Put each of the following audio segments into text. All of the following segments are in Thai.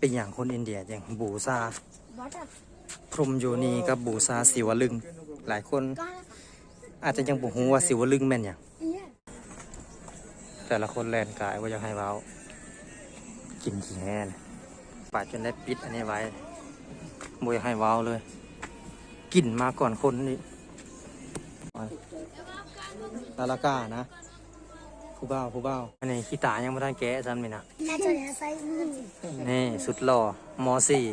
เป็นอย่างคนอินเดียอย่างบูซา What a พรหมโยนีกับบูซาศิวลึง หลายคน god. อาจจะยังบ่ฮู้ว่าศิวลึงแม่นหยัง Yeah. แต่ละคนแลนกายว่าอยากให้เว้า กินขี้แน่นะปาดจนได้ปิดอันนี้ไว้บ่อยากให้เว้าเลย กินมาก่อนคนนี่ลาลากานะ ผู้บ่าวผู้บ่าวอันนี้ขี้ตายังไม่ทันแกะซ้ำนี่นะ That's what I say. นี่สุดหล่อมอสี่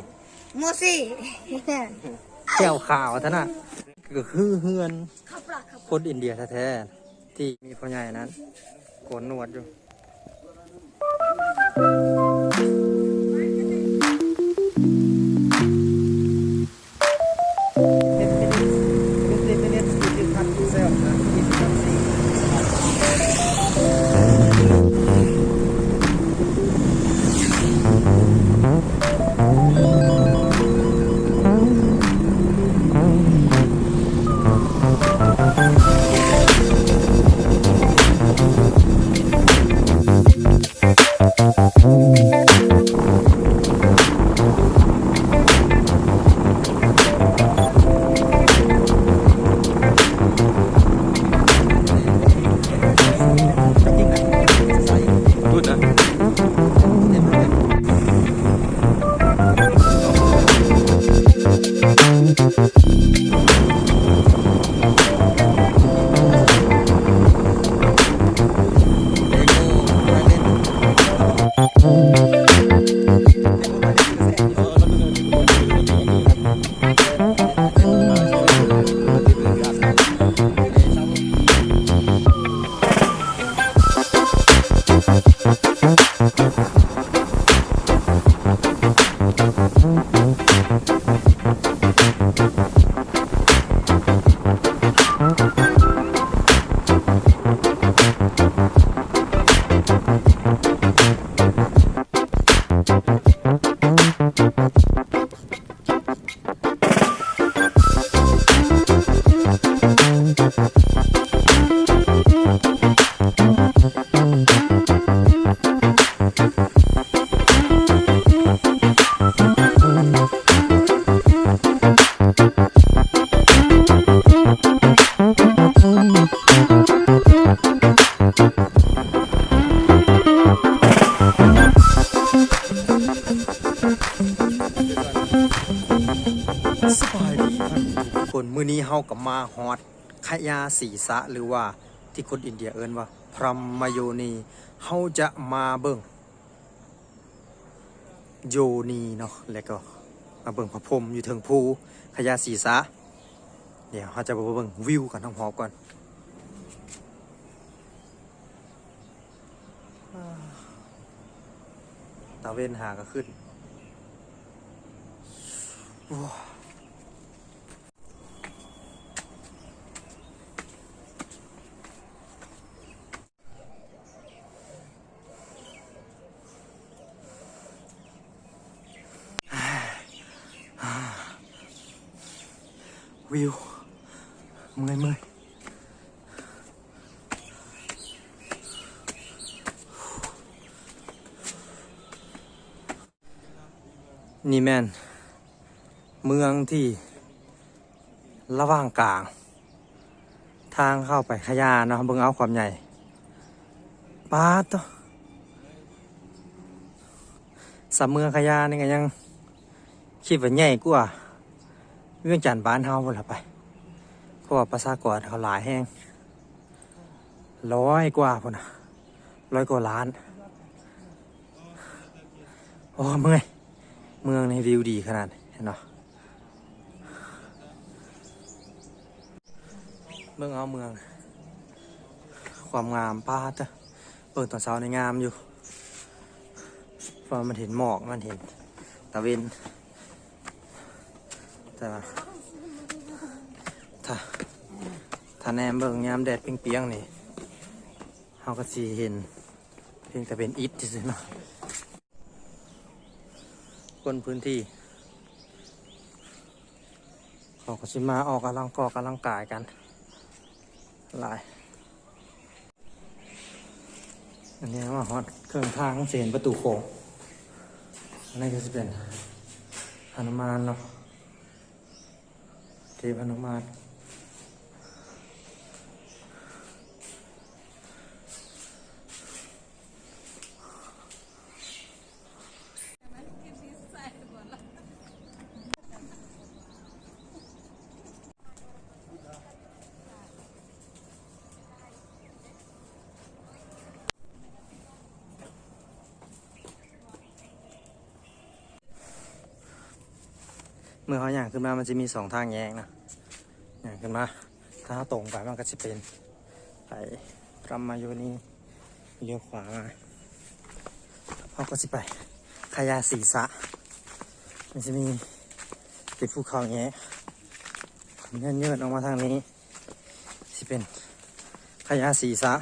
Mosi. แก้วขาวท่านน่ะก็คือเฮือน Kapra, kapra. คนอินเดียแท้ๆที่มีพ่อใหญ่นั้นโกนหนวดอยู่ ฮอดขยาศีสะหรือว่าที่คนอินเดียเอิ้นว่า พรหมโยนีเฮาจะมาเบิ่งโยนีเนาะแล้วก็มาเบิ่งพระพรหมอยู่เทิงภูขยาศีสะเดี๋ยวเฮาจะไปเบิ่งวิวกันทั้งหอก่อนตาเวนหาก็ขึ้นวิ วเมื่อยเมื่อยนี่แมนเมืองที่ ระหว่างกลาง ทางเข้าไปขยาเนาะเบิ่งเอาความใหญ่ปาตัวสามเมืองขยานี่ก็ยังคิดว่าใหญ่กว่า เวียงจันบ้านเฮาละไปเพราะว่าประชากรเขาหลายแห้งร้อยกว่าพุ่นนะร้อยกว่าล้าน โอ้เมื่อยเมืองในวิวดีขนาดเห็นเนาะเมืองเอาเมือง ความงามป้าดเด้อเปิดตอนเช้าในงามอยู่พรามันเห็นหมอกมันเห็นตะเวน แต่ว่าถ้าถ้าแนมเบิ่งยามแดดเปียงๆนี่เขาก็สีเห็น เพียงแต่เป็นอิฐซื่อๆเนาะคนพื้นที่เขาก็สิมาออกกำลังกอกกำลังกายกันหลายอันนี้มาฮอดเครื่องทางเสียนประตูโค้งอันนี้ก็จะเป็นหนุมานเนาะ ที่พนมาศางขึ้นมามันจะมีสองทางแยกนะย่างขึ้นมา ถ้าตรงไปมันก็จะเป็นไปพรหมโยนีเลี้ยวขวามาเขาก็จะไปขยาศีสะ มันจะมีเป็นภูเขาแง่เยื่นเยื่นออกมาทางนี้จะเป็นขยาศีสะ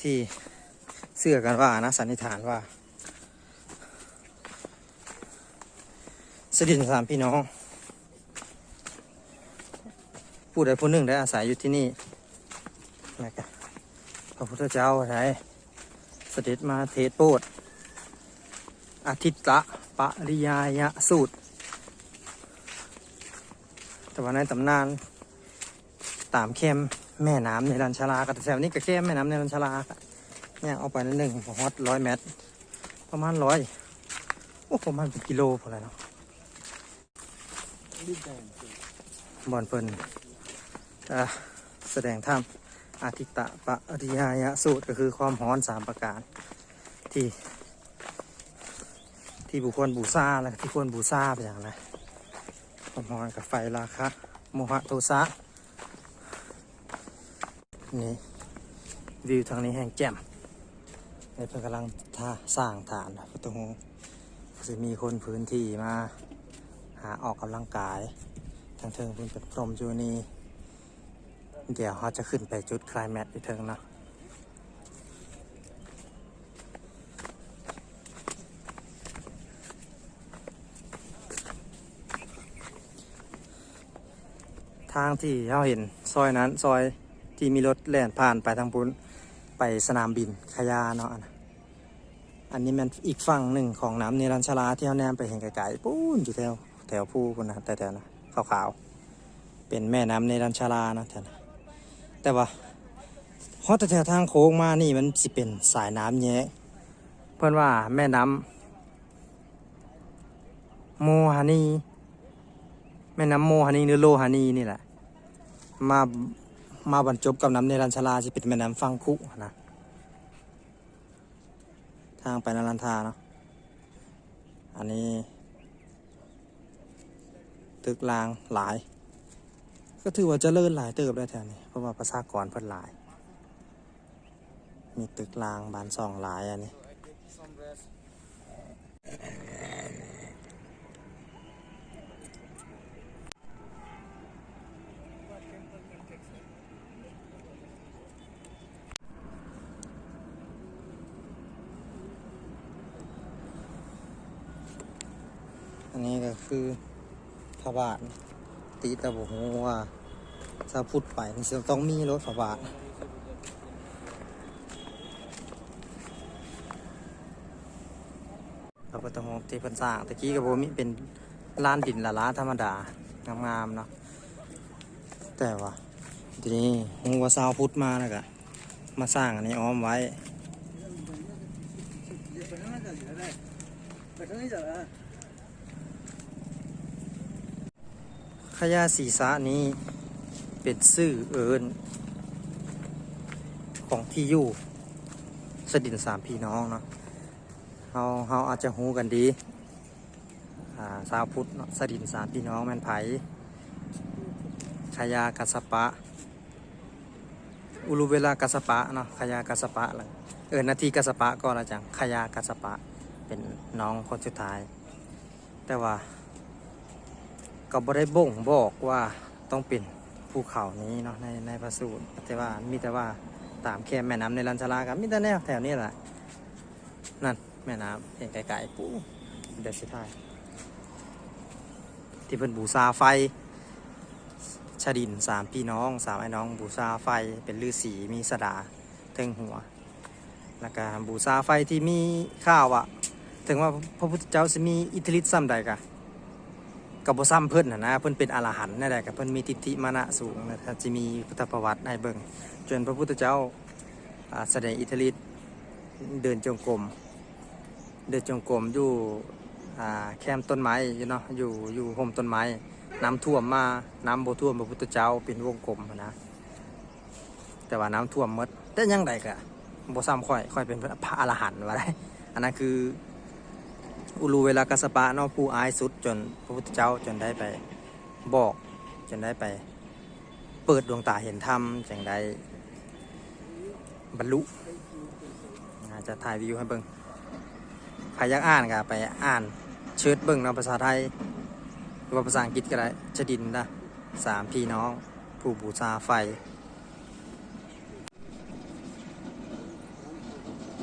ที่เสื่อกันว่านะสันนิษฐานว่า สดินสามพี่น้อง ผู้ใดผู้หนึ่งได้อาศัยอยู่ที่นี่นะครับพระพุทธเจ้าไทยเสด็จมาเทศโปดอาทิตตะปริยายะสูตร แต่ว่าในตำนานตามเข้มแม่น้ำในลันชาลากับแถวนี้ก็เข้มแม่น้ำในลันชาลาเนี่ยเอาไปนิดหนึ่งฮอตร้อยเมตร ประมาณร้อยโอ้ประมาณเป็นกิโลพอแล้วเนาะ บอนเพิ่นแสดงธรรมอาทิตะปะอริยายะสูตรก็คือความฮ้อนสามประการที่ ที่บุคคลบูชาและที่ควรบูชาไปอย่างไรความฮ้อนกับไฟราคะโมหะโทสะนี่วิวทางนี้แห้งแจ่มในเพิ่นกำลังท่าสร้างฐานพุทธงจะมีคนพื้นที่มา หาออกกำลังกายทางเทิงเพิ่นเป็นพรมจูนีเดี๋ยวเขาจะขึ้นไปจุดคลายแมทอีกเทิงเนาะทางที่เราเห็นซอยนั้นซอยที่มีรถแล่นผ่านไปทางพุ้นไปสนามบินขยาเนาะอันน่ะอันนี้มันอีกฝั่งหนึ่งของน้ำเนรัญชลาที่เราแนมไปเห็นไกลๆปูนอยู่แถว แถวผู้คนนะแต่แถวนะขาวๆเป็นแม่น้ำในรัญชาลานะแถวนะแต่ว่าฮอแต่แถวทางโค้งมานี่มันสิเป็นสายน้ำแยะเพื่อนว่าแม่น้ำโมฮานีแม่น้ำโมฮานีหรือโลฮานีนี่แหละมามาบรรจบกับน้ำในรัญชาลาจะเป็นแม่น้ำฟังคุนะทางไปนารันทาเนาะอันนี้ ตึกรางหลาย ก็ถือว่าเจะเลิ่นหลายเติบได้แถวนี้เพราะว่าประชากรเพิ่นหลาย มีตึกรางบานสองหลายอันนี้อันนี้ก็คือ พระบาท ตีแตะบอกว่าถ้าพูดไปนี่จะต้องมีรถพระบาทเราก็ต้องที่เพิ่นสร้างตะกี้กับโบมีเป็นลานดินละล้าธรรมดางามๆเนาะแต่ว่าทีนี้หัวาซาวพุทธมาแล้วก็มาสร้างอันนี้อ้อมไว้ ขยาศีสะนี้เป็นชื่อเอิญของที่อยู่สดินสามพี่น้องเนาะเราเราอาจจะหูกันดีอ่าสาวพุทธเนาะสดินสามพี่น้องแมนไผขยากัสปะ อุลุเวลากัสปะเนาะขยากัสปะละเออนาทีกัสปะก็ละจังขยากัสปะเป็นน้องคนสุดท้าย แต่ว่า ก็บ่ได้บ่งบอกว่าต้องเป็นภูเขานี้เนาะในในพระสูตรแต่ว่ามีแต่ว่าตามแค่แม่น้ำในลันชลาครับมีแต่แนวแถวนี้แหละนั่นแม่น้ำเห็นไกลๆปูเด็ดสุดท้ายที่เพิ่นบูชาไฟชดินสามพี่น้องสามไอ้น้องบูชาไฟเป็นฤาษีมีสดาเทิงหัวแล้วก็บูชาไฟที่มีข้าวอะถึงว่าพระพุทธเจ้าสิมีอิทธิฤทธิ์ซ้ำใดกะ กับบซ้ำเพิ่นนะนะเพิ่นเป็นอรหันต์นั่นแหละกับเพิ่นมีทิฏฐิมานะสูงนะครับจะมีพุทธประวัติให้เบิ่งจนพระพุทธเจ้าแสดงอิทธิฤทธิ์เดินจงกรมเดินจงกรมอยู่แคมต้นไม้อยู่เนาะอยู่อยู่ห่มต้นไม้ น้ำท่วมมาน้ำบ่ท่วมพระพุทธเจ้าเป็นวงกลมนะ แต่ว่าน้ำท่วมมดแต่ยังไดกะบ่ซ้ำค่อยค่อยเป็นพระอรหันต์ว่าได้อันนั้นคือ อุลูเวลากัสสปะเนาะผู้อายสุดจนพระพุทธเจ้าจนได้ไปบอกจนได้ไป เปิดดวงตาเห็นธรรมจังได้บรรลุอาจจะถ่ายวิวให้เบิ่งใครอยากอ่านก็ไปอ่านเชิดเบิ่งเนาะภาษาไทยหรือว่าภาษาอังกฤษก็ได้ชดินนะสามพี่น้องผู้บูชาไฟ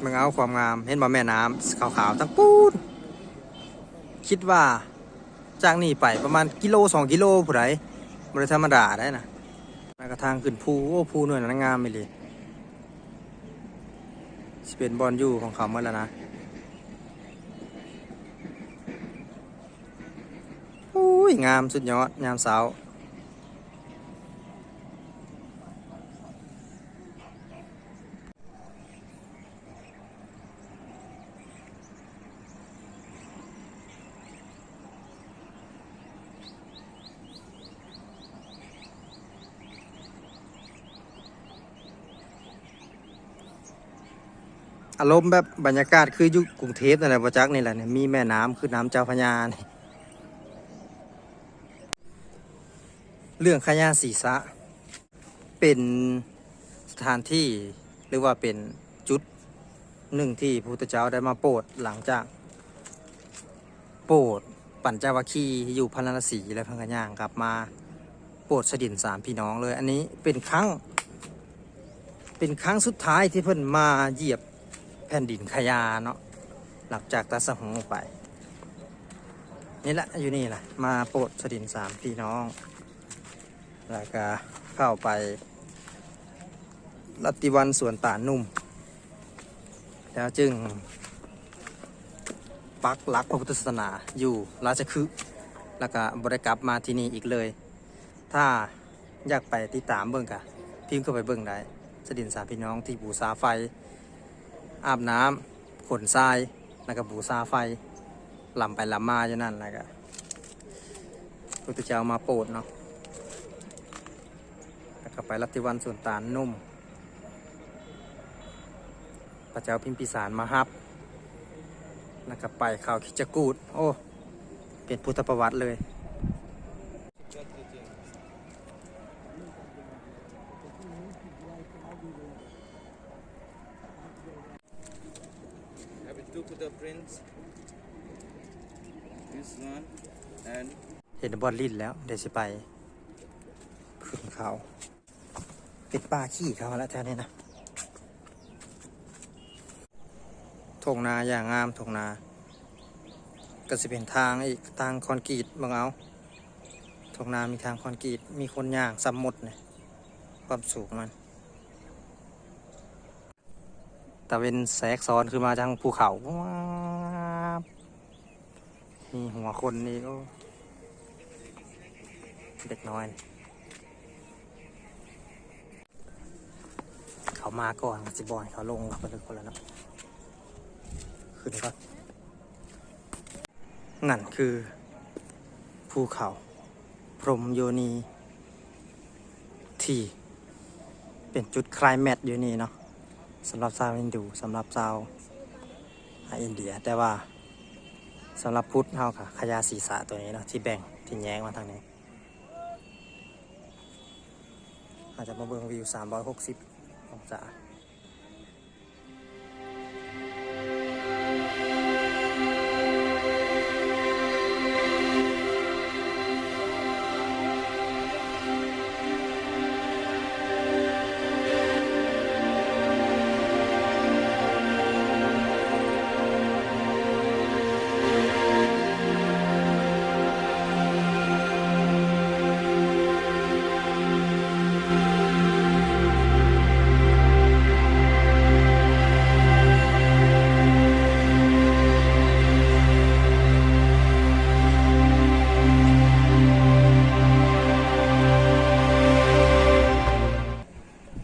มึงเอาความงามเห็นบ่แม่น้ำขาวๆทั้งปูน คิดว่าจากนี่ไปประมาณกิโลสองกิโลผู้ใดบริธรรมดาได้นะแม้กระทั่งขึ้นภูโอ้ภูหน่วยนั้นงามไปเลยสเป็นบอลอยู่ของเขาเมื่อแล้วนะอุ้ยงามสุดยอดงามสาว อารมณ์แบบบรรยากาศคืออยู่กรุงเทพนั่นแหละประจักษ์นี่แหละเนี่ยมีแม่น้ำคือน้ำเจ้าพระยานี่เรื่องขยาศีสะ เป็นสถานที่หรือว่าเป็นจุดหนึ่งที่พระพุทธเจ้าได้มาโปรดหลังจาก โปรดปัญจวัคคีย์อยู่พันนสีและพังกย่างกลับมาโปรดสดินสามพี่น้องเลย อันนี้เป็นครั้ง เป็นครั้งสุดท้ายที่เพิ่นมาเหยียบ แผ่นดินขยาเนาะหลังจากตาสหงออกไป นี่แหละอยู่นี่แหละมาโปรดสดินสามพี่น้อง แล้วก็เข้าไปรัตติวันสวนตานุ่ม แล้วจึง ปักหลักพระพุทธศาสนาอยู่ราชคฤห์แล้วก็บริกลับมาที่นี่อีกเลย ถ้าอยากไปติดตามเบิ่งกะพิมพ์เข้าไปเบิ่งได้สดินสามพี่น้องที่บูชาไฟ อาบน้ำขนทรายแล้วก็บูชาไฟลำไปลำมาอยู่นั่นแหละก็พระพุทธเจ้ามาโปรดเนาะแล้วก็ไปรับที่วันส่วนตาลนุ่ม พระเจ้าพิมพิสารมาฮับ แล้วก็ไปข่าวคิจกูดโอ้ เป็นพุทธประวัติเลย บอลลินแล้ว เดี๋ยวสิไปขึ้นเขาเป็นป่าขี้เขาแล้วแถวนี้นะทงนาอย่างงามทงนา ก็สิเป็นทางอีกทางคอนกรีตบางเอาทงนามีทางคอนกรีตมีคนย่างซ้ำหมดเนี่ยความสูงมันตะเวนแสกซ้อนคือมาทางภูเขามีหัวคนนี่ก็ เด็กน้อย เขามาก่อนสิบอยเขาลงกับคนละเนะขึ้นก่อนนั่นคือ ภูเขา พรมโยนี ที่ เป็นจุดคลายแมทอยู่นี่เนาะสำหรับชาวฮินดูสำหรับชาวอินเดีย แต่ว่าสำหรับพุทธเฮาค่ะขยาศีรษะตัวนี้เนาะที่แบ่งที่แย้งมาทางนี้ อาจจะมาเบิ่งวิว 360 องศา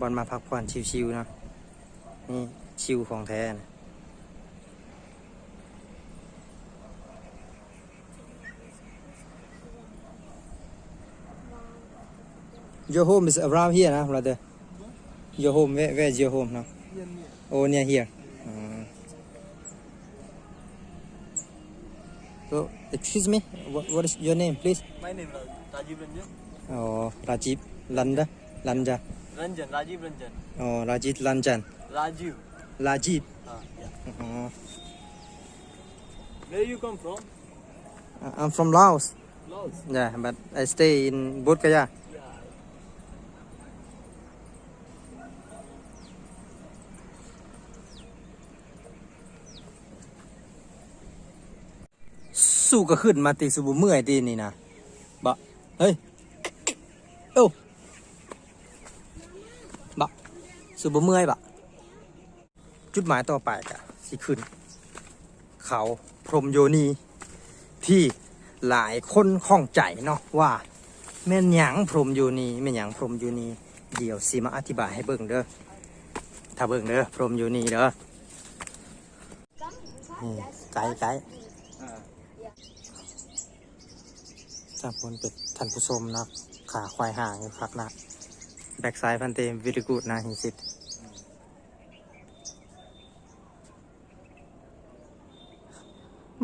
มันมาพักผ่อนชิวๆเนาะนี่ชิวของแท้นะ Your home is around here, nah, brother. Your home, where, where is your home now? Oh, near here. Mm. So, excuse me, what, what is your name, please? My name is Rajiv Ranjan. Oh, Rajiv Landa, Lanja. Ranjan, Rajiv Ranjan. Oh, Rajit Lanjan. Rajiv. Rajit. Ah, yeah. Oh, Where you come from? I'm from Laos. Laos. Yeah, but I stay in Bodh Gaya. Yeah. สู้ก็ขึ้นมาตีสุบุเมื่อยตีนี่นะบะเฮ้ย สุบเมื่อยบะจุดหมายต่อไปกะสิขึ้น เขาพรมโยนีที่หลายคนข้องใจเนาะว่า แม่นหยังพรมโยนีแม่นหยังพรมโยนีเดี๋ยวสิมาอธิบายให้เบิ่งเด้อถ้าเบิ่งเด้อพรมโยนีเด้อนี่ไกด์ไกด์จากคนเป็นท่านผู้ชมนะขาควายห่างอยู่ครับนะแบ็กไซด์พันเตมวิริกูดนะฮิสิต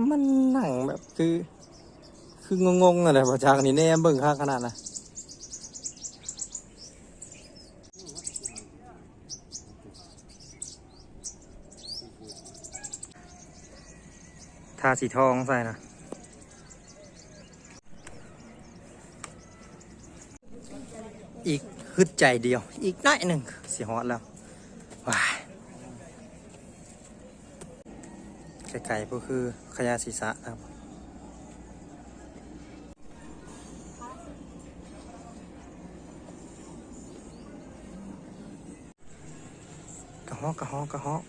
มันหนังแบบคือ คืองงๆอะไรพอจากนี้แน่เบิ่งค่าขนาดนะทาสีทองใส่นะอีกฮึดใจเดียว อีกน้อยหนึ่งสิฮอดแล้วาย ไกลๆก็คือขยะศีรษะครับกระหอกกระหอกกระหอก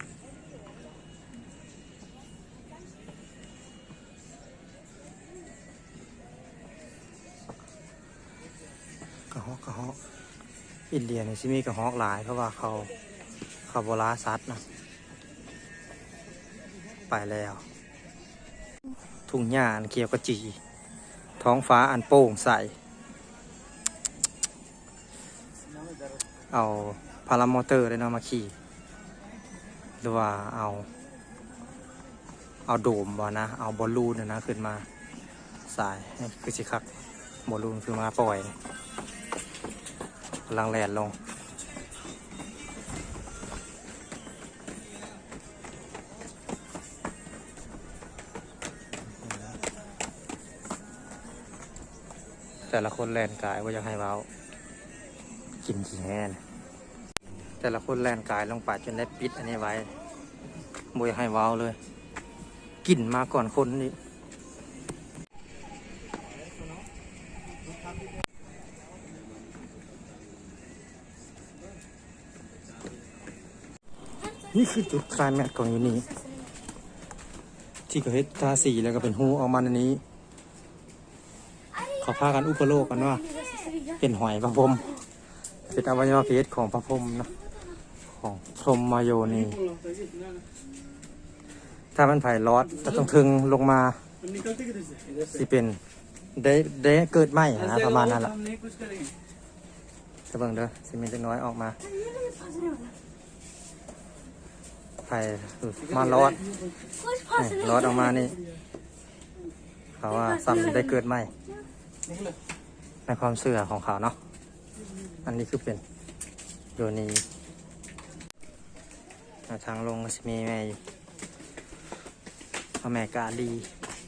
กระหอกกระหอกอินเดียเนี่ยสิมีกระหอกหลายเพราะว่าเขาเขาโบราสัตว์นะ ไปแล้ว ทุ่งหญ้าอันเขียวกระจี ท้องฟ้าอันโปร่งใส เอาพารามอเตอร์ได้เนาะมาขี่ หรือว่าเอา เอาโดมบ่นะ เอาบอลลูนนะขึ้นมาสายคือสิคักบอลลูนคือมาปล่อยกำลังแลนลง แต่ละคนแลนกายว่าอยากให้เว้ากินขี้แห่นแต่ละคนแลนกายลงไปจนได้ปิดอันนี้ไว้บ่อยให้เว้าเลยกินมาก่อนคนนี่นี่คือจุดคลายแมทของอยู่นี่ที่เขาเฮ็ดทาสีแล้วก็เป็นหูออกมาในนี้ เขาพากันอุปโลกกันว่า เป็นหอยพระพรหมเป็นอวัยวะเพศของพระพรหมนะของพรหมมาโยนีถ้ามันไผ่ลอดจะต้องถึงลงมาสิเป็นได้ได้เกิดไหมนะประมาณนั้นแหละจะเบิ่งเด้อสิมีเล็กน้อยออกมาไผ่มาลอดนี่ลอดออกมานี่เขาว่าซ้ำได้เกิดไหม ในความเชื่อของเขาเนาะ อันนี้คือเป็นโยนีอ่าทางลงสิมีแม่พ่อแม่กาลี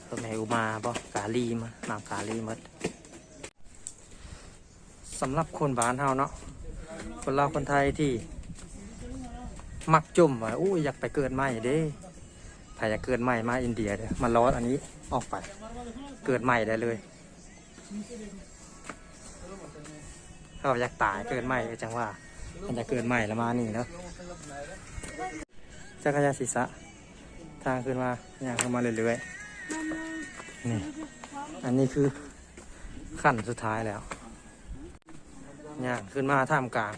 พ่อแม่อุมาบ่กาลีมานางกาลีมดสำหรับคนบ้านเฮาเนาะ คนเราวคนไทยที่ มักจุ่มว่าอู้ยอยากไปเกิดใหม่เด้ใครอยากเกิดใหม่มาอินเดียเด้มาลอดอันนี้ออกไป เกิดใหม่ได้เลย ถ้าอยากตายเกิดใหม่จังว่า มันจะเกิดใหม่ล้วมานี่เนาะจักรยานศีรษะ ทางขึ้นมาอย่างขึ้นมาเรื่อยๆนี่อันนี้คือขั้นสุดท้ายแล้วย่างขึ้นมาท่ามกลาง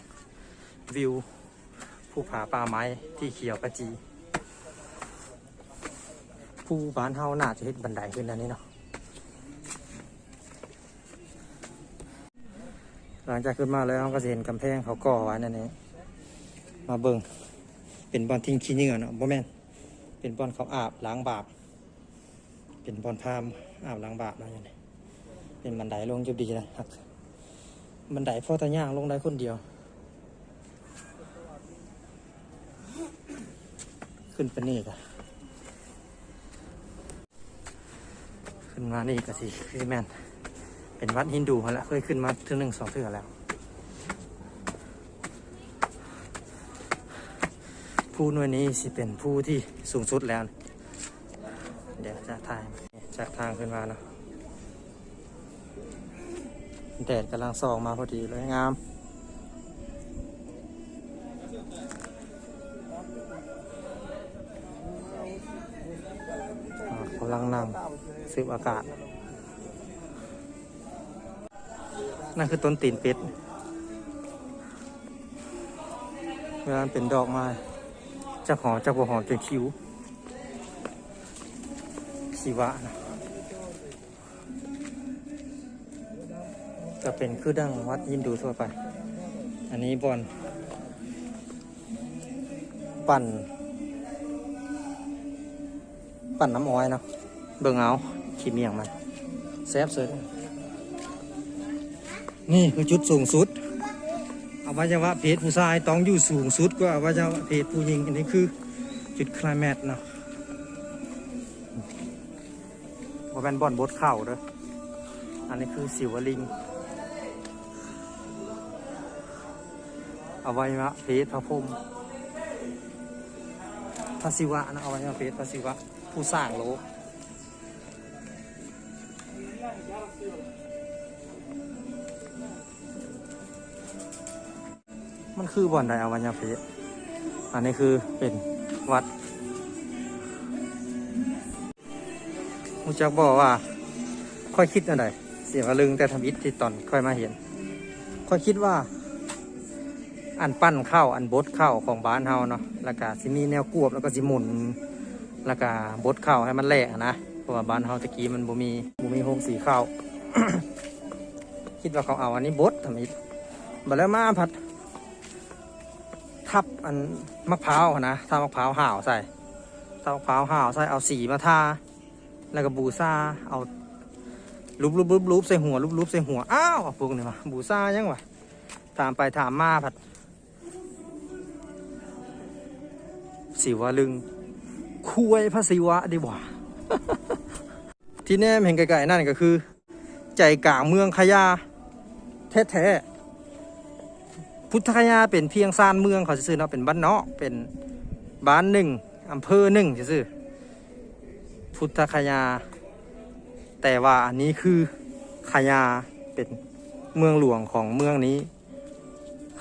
วิวภูผาป่าไม้ที่เขียวกระจี ผู้บ้านเฮาน่าจะเฮ็ดบันไดขึ้นอันนี้เนาะ ลังจากขึ้นมาแล้วเราก็จะเห็นกำแพงเขาก่อไว้นั่นเองมาเบิงเป็นบอลทิ้งขี้เหงื่อเนาะบ่แม่นเป็นบอลเขาอาบล้างบาป เป็นบอลพามอาบล้างบาปแล้วอย่างนี้เป็นบันไดลงจะดีนะครับบันไดพ่อตาย่างลงได้คนเดียว ขึ้นไปนี่กะขึ้นมานี่ก็สิคือแม่น เป็นวัดฮินดูมาแล้วเคยขึ้นมาถึงหนึ่งสองเทื่อแล้ว ผู้นวยนี้สิเป็นผู้ที่สูงสุดแล้ว เดี๋ยวจะถ่ายจากทางขึ้นมาเนาะแดดกำลังส่องมาพอดีเลยงามกำลังนั่งสืบอากาศ นั่นคือต้นตีนเป็ดเวลาเป็นดอกม้จะหอมจะบัวหอมจนคิ้วชีวะนะจะเป็นคือดังวัดยินดูทั่วไป อันนี้บอลปั่น ปั่นน้ำอ้อยเนาะเบิ่งเอาขี้เมียงมันแซ่บสุด นี่คือจุดสูงสุดอวัยวะเพศผู้ชายต้องอยู่สูงสุดกว่าอวัยวะเพศผู้หญิงอันนี้คือจุดคลายแมทเนาะว่าเป็นบอนบดเข่าเด้ออันนี้คือสิวลิงอวัยวะเพศพระพรมพระศิวะนะอวัยวะเพศพระศิวะผู้สร้างโลก คือบ่อนใดอวัญญาเพศอันนี้คือเป็นวัดมูจักบอกว่า ค่อยคิดอะไรเสียงระลึงแต่ทำอิฐที่ตอนค่อยมาเห็น ค่อยคิดว่า อันปั้นข้าวอันบดข้าวของบ้านเฮาเนาะแล้วก็สิมีแนวกวบแล้วก็สิหมุน แล้วก็บดข้าวให้มันแหลกนะเพราะว่าบ้านเฮาตะกี้มันบ่มีบ่มีโฮงสีข้าวคิดว่าเขาเอาอันนี้บดทำอิฐบัดแล้วมาผัด ทับอันมะพร้าวนะทามะพร้าวห่าวใส่ทามะพร้าวห่าวใส่เอาสีมาทาแล้วก็บูซาเอาลูบลูบลูบลูบใส่หัวลูบลูบใส่หัวอ้าวพวกนี้มาบูซายังวะถามไปถามมาผัดสิวะลึงคุยพระศิวะดีกว่าที่แน่เห็นไกลๆนั่นก็คือ ใจกลางเมืองขยาแท้ๆ พุทธคยาเป็นเพียงซานเมืองเขาซื่อเนาะเป็นบ้านเนอกเป็นบ้านหนึ่งอำเภอหนึ่งซื่อพุทธคยา แต่ว่าอันนี้คือขยาเป็นเมืองหลวงของเมืองนี้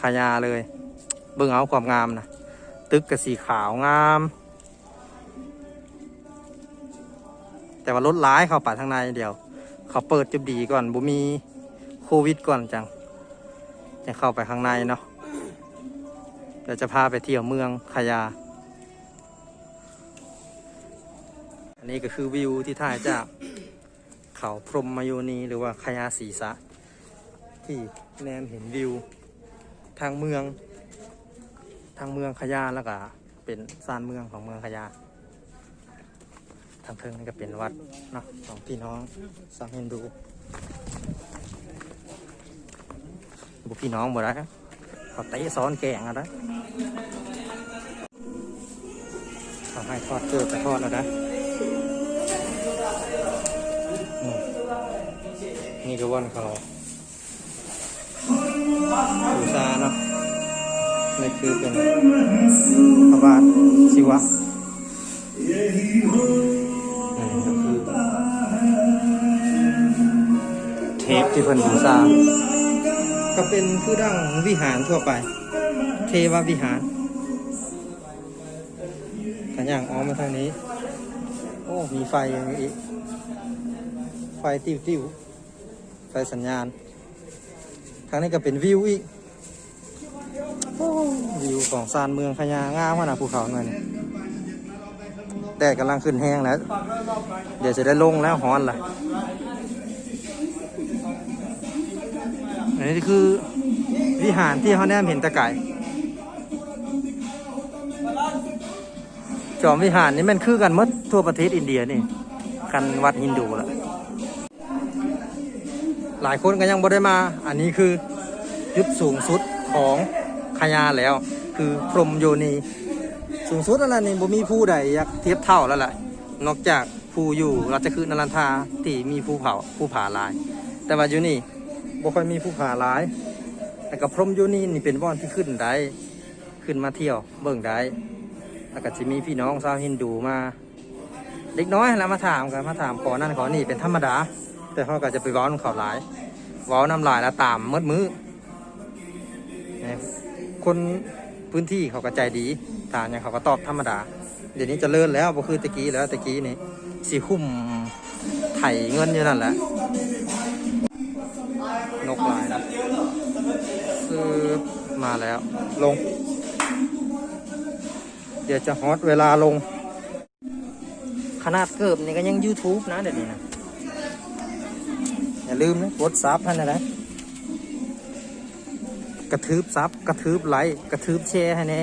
ขยาเลย เบิ่งเอาความงามนะตึกกับสีขาวงาม แต่ว่ารถร้ายเข้าไปทางในเดียว เขาเปิดจุดดีก่อนบ่มีโควิดก่อนจัง จะเข้าไปข้างในเนาะเดี๋ยวจะพาไปเที่ยวเมืองขยา อันนี้ก็คือวิวที่ถ่ายจากเขาพรหมมายุนีหรือว่าขยาศีสะ ที่แนมเห็นวิว ทางเมือง ทางเมืองขยาแล้วก็เป็นซานเมืองของเมืองขยา ทางเทิงนี่ก็เป็นวัดเนาะของพี่น้องสามฮินดู บุพี่น้องหมดแล้วเขาเตะซ้อนแกงอะนะเขาให้ทอดเกลือไปทอดแล้วนะนี่ก็วันเขาบูชาเนาะนี่คือเป็นพระบาทศิวะนี่ก็คือเทปที่เพิ่นบูชา ก็เป็นคือดั้งวิหารทั่วไป เทววิหารกันอย่างออกมาทางนี้ โอ้ มีไฟอย่างนี้อีก ไฟติ้วติ้วไฟสัญญาณ ทางนี้ก็เป็นวิวอีกวิวของซานเมืองพญางามขนาดภูเขาหน่อยนี่แดดกำลังขึ้นแห้งแล้ว เดี๋ยวจะได้ลงแล้วฮ้อนล่ะ นนี้คือวิหารที่เขาแนมเห็นตะไก่จอมวิหารนี่มันคือกันมดทั่วประเทศอินเดียนี่ กันวัดฮินดูละหลายคนก็ยังบ่ได้มา อันนี้คือยุดสูงสุดของขยาแล้ว คือพรหมโยนี สูงสุดแล้วล่ะนี่บ่มีผู้ใดอยากเทียบเท่าแล้วแหละนอกจากผู้อยู่ราชคือนรันทาที่มีภูเผาภูผาลาย แต่ว่าอยู่นี่ บ่ค่อยมีภูผาหลาย แต่กับพรมโยนีนี่เป็นว่อนที่ขึ้นได้ ขึ้นมาเที่ยวเบิ่งได้แล้วก็จะมีพี่น้องชาวฮินดูมาเด็กน้อยแล้วมาถามกันมาถามขอนั่นขอนี่เป็นธรรมดา แต่เขาก็จะไปว้าน้ำเขาหลายว้าน้ำลายแล้วตามมืดมือเนี่ยคนพื้นที่เขาก็ใจดีถามอย่างเขาก็ตอบธรรมดา เดี๋ยวนี้เจะเลิศแล้วบ่คือตะกี้แล้วตะกี้นี่สีคุ้มไถเงินอยู่นั่นแหละ กลายนะซื้อมาแล้วลง เดี๋ยวจะฮอตเวลาลง ขนาดเกิบนี่ก็ยัง YouTube นะเดี๋ยวนี้นะ อย่าลืมนะกดซับให้นะนะกระทืบซับกระทืบไลค์กระทืบแชร์ให้แน่